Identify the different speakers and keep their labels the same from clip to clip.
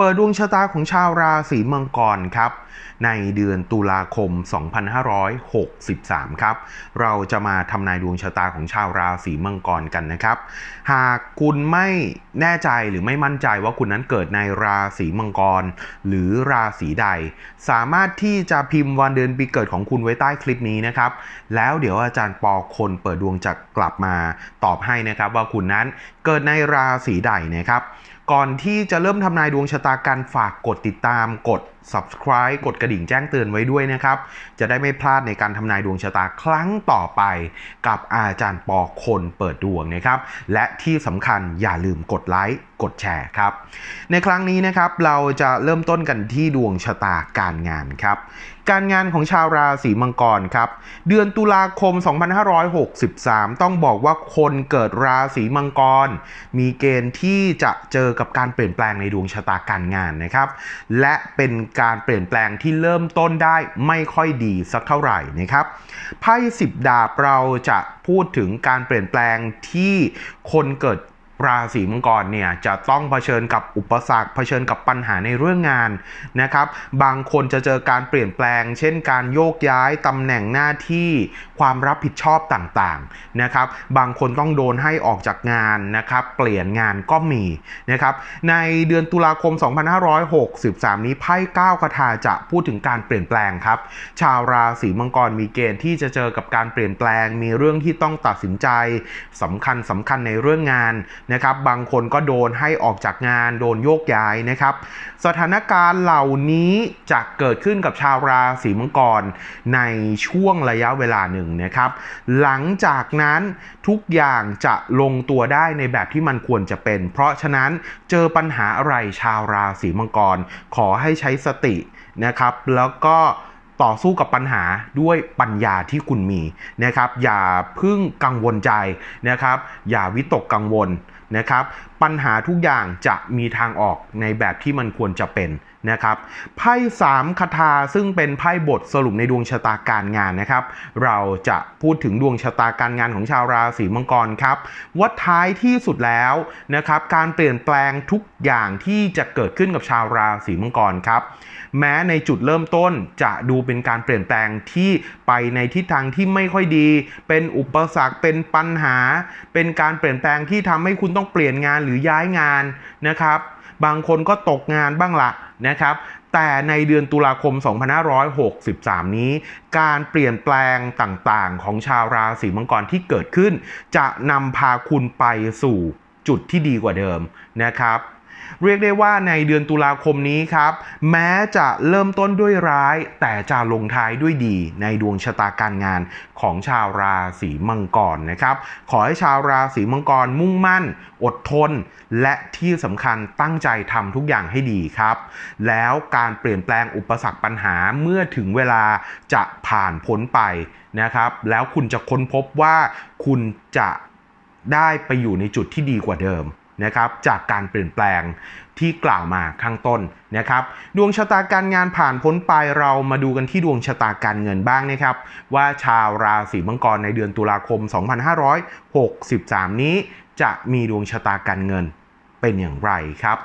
Speaker 1: เปิดดวงชะตาของชาวราศีมังกรครับ ในเดือนตุลาคม 2563 ครับ เราจะมาทำนายดวงชะตาของชาวราศีมังกรกันนะครับ หากคุณไม่แน่ใจหรือไม่มั่นใจว่าคุณนั้นเกิดในราศีมังกร หรือราศีใด สามารถที่จะพิมพ์วันเดือนปีเกิดของคุณไว้ใต้คลิปนี้นะครับ แล้วเดี๋ยวอาจารย์ปอคนเปิดดวงจะกลับมาตอบให้นะครับว่าคุณนั้นเกิดในราศีใดนะครับ ก่อนที่จะเริ่มทำนายดวงชะตาการฝากกดติดตามกด subscribe กดกระดิ่งแจ้งเตือนไว้ด้วยนะครับ จะได้ไม่พลาดในการทำนายดวงชะตาครั้งต่อไป กับอาจารย์ปอคนเปิดดวงนะครับ และที่สำคัญอย่าลืมกดไลค์กดแชร์ครับ ในครั้งนี้นะครับเราจะเริ่มต้นกันที่ดวงชะตาการงานครับ การงานของชาวราศีมังกรครับ เดือนตุลาคม 2563 ต้องบอกว่าคนเกิดราศีมังกร มีเกณฑ์ที่จะเจอกับการเปลี่ยนแปลงในดวงชะตาการงานนะครับ และเป็นการเปลี่ยนแปลงที่เริ่มต้นได้ไม่ค่อยดีสักเท่าไหร่นะครับไพ่สิบดาบเราจะพูดถึงการเปลี่ยนแปลงที่คนเกิด ราศีมังกรเนี่ยจะต้องเผชิญกับอุปสรรคเผชิญกับปัญหาในเรื่องงานนะครับ บางคนจะเจอการเปลี่ยนแปลง เช่น การโยกย้ายตำแหน่งหน้าที่ความรับผิดชอบต่างๆนะครับ บางคนต้องโดนให้ออกจากงานนะครับ เปลี่ยนงานก็มีนะครับ ในเดือนตุลาคม 2563 นี้ไพ่9คาถาจะพูดถึงการเปลี่ยนแปลงครับ ชาวราศีมังกรมีเกณฑ์ที่จะเจอกับการเปลี่ยนแปลง มีเรื่องที่ต้องตัดสินใจสำคัญสำคัญในเรื่องงานนะครับบางคนก็โดนให้ออกจากงานโดนโยกย้ายนะครับ สถานการณ์เหล่านี้จะเกิดขึ้นกับชาวราศีมังกรในช่วงระยะเวลาหนึ่งนะครับ หลังจากนั้นทุกอย่างจะลงตัวได้ในแบบที่มันควรจะเป็น เพราะฉะนั้นเจอปัญหาอะไรชาวราศีมังกร ขอให้ใช้สตินะครับ แล้วก็ ต่อสู้กับปัญหาด้วยปัญญาที่คุณมีนะครับ อย่าพึ่งกังวลใจนะครับ อย่าวิตกกังวลนะครับ ปัญหาทุกอย่างจะมีทางออกในแบบที่มันควรจะเป็น นะครับไพ่สามคาถาซึ่งเป็นไพ่บทสรุปในดวงชะตาการงานนะครับ เราจะพูดถึงดวงชะตาการงานของชาวราศีมังกรครับว่าท้ายที่สุดแล้วนะครับการเปลี่ยนแปลงทุกอย่างที่จะเกิดขึ้นกับชาวราศีมังกรครับ แม้ในจุดเริ่มต้นจะดูเป็นการเปลี่ยนแปลงที่ไปในทิศทางที่ไม่ค่อยดี เป็นอุปสรรคเป็นปัญหา เป็นการเปลี่ยนแปลงที่ทำให้คุณต้องเปลี่ยนงานหรือย้ายงานนะครับ บางคนก็ตกงานบ้างละ นะครับ แต่ในเดือนตุลาคม 2563 นี้ การเปลี่ยนแปลงต่างๆ ของชาวราศีมังกรที่เกิดขึ้น จะนำพาคุณไปสู่จุดที่ดีกว่าเดิมนะครับ เรียกได้ว่าในเดือนตุลาคมนี้ครับ แม้จะเริ่มต้นด้วยร้าย แต่จะลงท้ายด้วยดีในดวงชะตาการงานของชาวราศีมังกรนะครับ ขอให้ชาวราศีมังกรมุ่งมั่น อดทน และที่สำคัญตั้งใจทำทุกอย่างให้ดีครับ แล้วการเปลี่ยนแปลงอุปสรรคปัญหาเมื่อถึงเวลาจะผ่านพ้นไปนะครับ แล้วคุณจะค้นพบว่าคุณจะได้ไปอยู่ในจุดที่ดีกว่าเดิม นะครับจากการเปลี่ยนแปลงที่กล่าวมาข้างต้นนะครับ ดวงชะตาการงานผ่านพ้นไปเรามาดูกันที่ดวงชะตาการเงินบ้างนะครับ ว่าชาวราศีมังกรในเดือนตุลาคม 2563 นี้จะมีดวงชะตาการเงินเป็นอย่างไรครับ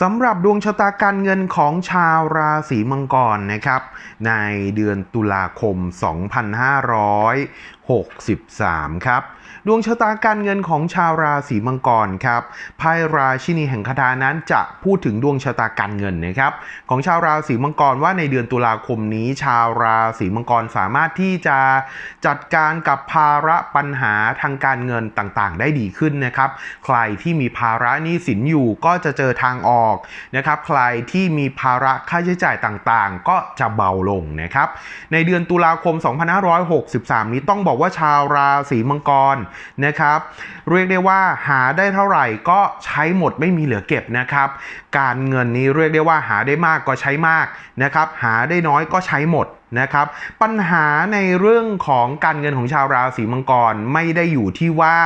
Speaker 1: สำหรับดวงชะตาการเงินของชาวราศีมังกรนะครับ ในเดือนตุลาคม 2563 ครับ ดวงชะตาการเงินของชาวราศีมังกรครับไพ่ราชินีแห่งคาถานั้นจะพูดถึงดวงชะตาการเงินนะครับของชาวราศีมังกรว่าในเดือนตุลาคมนี้ ชาวราศีมังกรสามารถที่จะจัดการกับภาระปัญหาทางการเงินต่างๆ ได้ดีขึ้นนะครับ ใครที่มีภาระหนี้สินอยู่ก็จะเจอทางออกนะครับ ใครที่มีภาระค่าใช้จ่ายต่างๆ ก็จะเบาลงนะครับ ในเดือนตุลาคม 2563 นี้ต้องบอกว่าชาวราศีมังกรรนะครับเรียกได้ว่าหาได้เท่าไหร่ก็ใช้หมดไม่มีเหลือเก็บนะครับ การเงินนี้เรียกได้ว่าหาได้มากก็ใช้มากนะครับหาได้น้อยก็ใช้หมด นะครับปัญหาในเรื่องของการเงินของชาวราศีมังกรไม่ได้อยู่ที่ว่า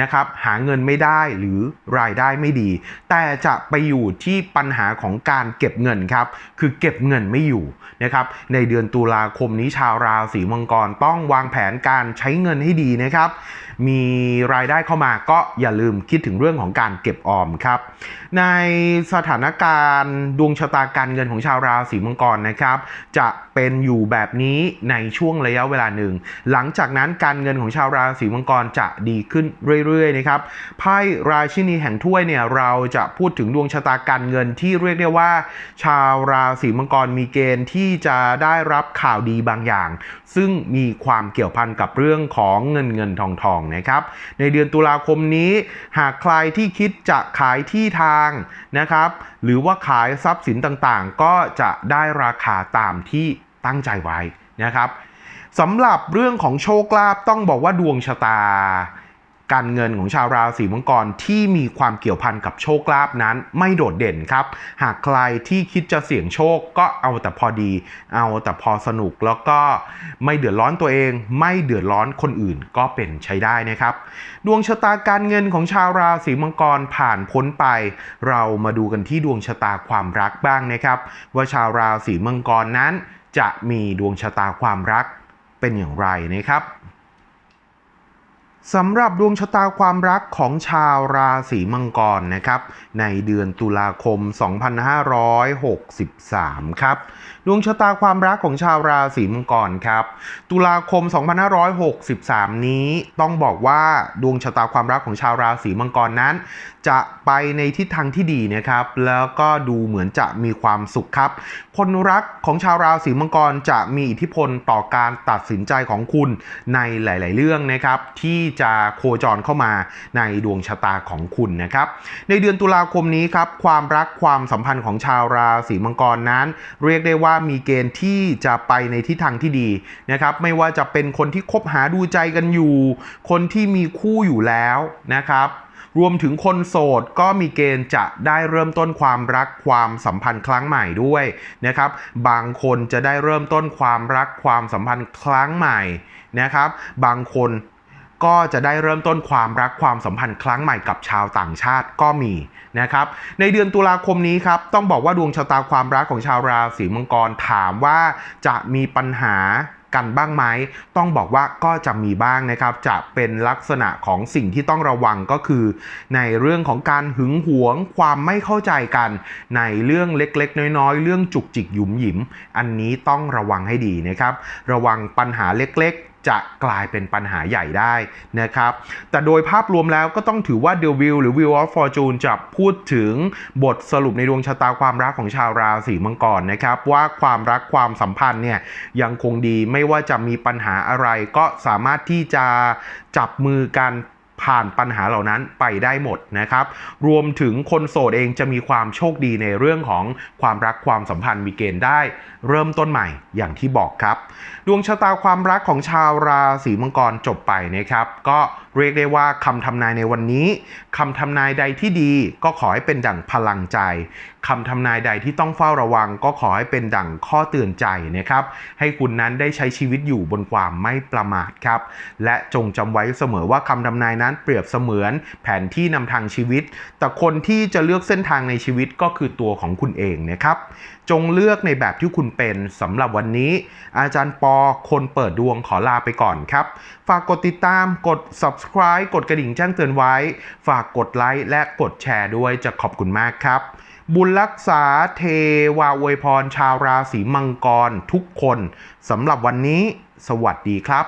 Speaker 1: นะครับหาเงินไม่ได้หรือรายได้ไม่ดี แต่จะไปอยู่ที่ปัญหาของการเก็บเงินครับคือเก็บเงินไม่อยู่นะครับในเดือนตุลาคมนี้ชาวราศีมังกรต้องวางแผนการใช้เงินให้ดีนะครับ มีรายได้เข้ามาก็อย่าลืมคิดถึงเรื่องของการเก็บออมครับ ในสถานการณ์ดวงชะตาการเงินของชาวราศีมังกรนะครับ จะเป็นอยู่อยู่แบบนี้ในช่วงระยะเวลาหนึ่ง หลังจากนั้นการเงินของชาวราศีมังกรจะดีขึ้นเรื่อยๆนะครับไพ่ราชินีแห่งถ้วยเนี่ยเราจะพูดถึงดวงชะตาการเงินที่เรียกได้ว่า ชาวราศีมังกรมีเกณฑ์ที่จะได้รับข่าวดีบางอย่าง ซึ่งมีความเกี่ยวพันกับเรื่องของเงินเงินทองทองนะครับในเดือนตุลาคมนี้ หากใครที่คิดจะขายที่ทางนะครับ หรือว่าขายทรัพย์สินต่างๆ ก็จะได้ราคาตามที่ ตั้งใจไว้นะครับสำหรับเรื่องของโชคลาภต้องบอกว่าดวงชะตา การเงินของชาวราศีมังกรที่มีความเกี่ยวพันกับโชคลาภนั้นไม่โดดเด่นครับ หากใครที่คิดจะเสี่ยงโชคก็เอาแต่พอดี เอาแต่พอสนุกแล้วก็ไม่เดือดร้อนตัวเอง ไม่เดือดร้อนคนอื่นก็เป็นใช้ได้นะครับ ดวงชะตาการเงินของชาวราศีมังกรผ่านพ้นไป เรามาดูกันที่ดวงชะตาความรักบ้างนะครับ ว่าชาวราศีมังกรนั้น จะมีดวงชะตาความรักเป็นอย่างไรนะครับ สำหรับดวงชะตาความรักของชาวราศีมังกรนะครับ ในเดือนตุลาคม 2563 ครับ ดวงชะตาความรักของชาวราศีมังกรครับ ตุลาคม 2563 นี้ต้องบอกว่าดวงชะตาความรักของชาวราศีมังกรนั้น จะไปในทิศทางที่ดีนะครับ แล้วก็ดูเหมือนจะมีความสุขครับ คนรักของชาวราศีมังกรจะมีอิทธิพลต่อการตัดสินใจของคุณในหลาย ๆ เรื่องนะครับที่จะโคจรเข้ามาในดวงชะตาของคุณนะครับ ในเดือนตุลาคมนี้ครับความรักความสัมพันธ์ของชาวราศีมังกรนั้น เรียกได้ว่ามีเกณฑ์ที่จะไปในทิศทางที่ดีนะครับไม่ว่าจะเป็นคนที่คบหาดูใจกันอยู่ คนที่มีคู่อยู่แล้วนะครับรวมถึงคนโสดก็มีเกณฑ์จะได้เริ่มต้นความรักความสัมพันธ์ครั้งใหม่ด้วยนะครับ บางคนจะได้เริ่มต้นความรักความสัมพันธ์ครั้งใหม่นะครับ บางคน ก็จะได้เริ่มต้นความรักความสัมพันธ์ครั้งใหม่กับชาวต่างชาติก็มีนะครับในเดือนตุลาคมนี้ครับต้องบอกว่าดวงชะตาความรักของชาวราศีมังกรถามว่าจะมีปัญหากันบ้างไหมต้องบอกว่าก็จะมีบ้างนะครับ จะเป็นลักษณะของสิ่งที่ต้องระวังก็คือ ในเรื่องของการหึงหวงความไม่เข้าใจกัน ในเรื่องเล็กๆ น้อยๆ เรื่องจุกจิกหยุมหยิม อันนี้ต้องระวังให้ดีนะครับ ระวังปัญหาเล็กๆ จะกลายเป็นปัญหาใหญ่ได้นะครับ แต่โดยภาพรวมแล้วก็ต้องถือว่า The Wheel หรือ Wheel of Fortune จะพูดถึงบทสรุปในดวงชะตาความรักของชาวราศีมังกรนะครับ ว่าความรักความสัมพันธ์เนี่ยยังคงดีไม่ว่าจะมีปัญหาอะไรก็สามารถที่จะจับมือกัน ผ่านปัญหาเหล่านั้นไปได้หมดนะครับ รวมถึงคนโสดเองจะมีความโชคดีในเรื่องของความรักความสัมพันธ์มีเกณฑ์ได้ เริ่มต้นใหม่อย่างที่บอกครับ ดวงชะตาความรักของชาวราศีมังกรจบไปนะครับ ก็ เรียกได้ว่าคำทำนายในวันนี้คำทำนายใดที่ดีก็ขอให้เป็นดั่งพลังใจคำทำนายใดที่ต้องเฝ้าระวัง ก็ขอให้เป็นดั่งข้อเตือนใจนะครับ ให้คุณนั้นได้ใช้ชีวิตอยู่บนความไม่ประมาทครับ และจงจำไว้เสมอว่าคำทำนายนั้นเปรียบเสมือนแผนที่นำทางชีวิต แต่คนที่จะเลือกเส้นทางในชีวิตก็คือตัวของคุณเองนะครับ จงเลือกในแบบที่คุณเป็นสำหรับวันนี้ อาจารย์ปอคนเปิดดวงขอลาไปก่อนครับ ฝากกดติดตามกด subscribe กดกระดิ่งแจ้งเตือนไว้ ฝากกดไลค์และกดแชร์ด้วยจะขอบคุณมากครับ บุญรักษาเทวาอวยพร ชาวราศีมังกรทุกคนสำหรับวันนี้ สวัสดีครับ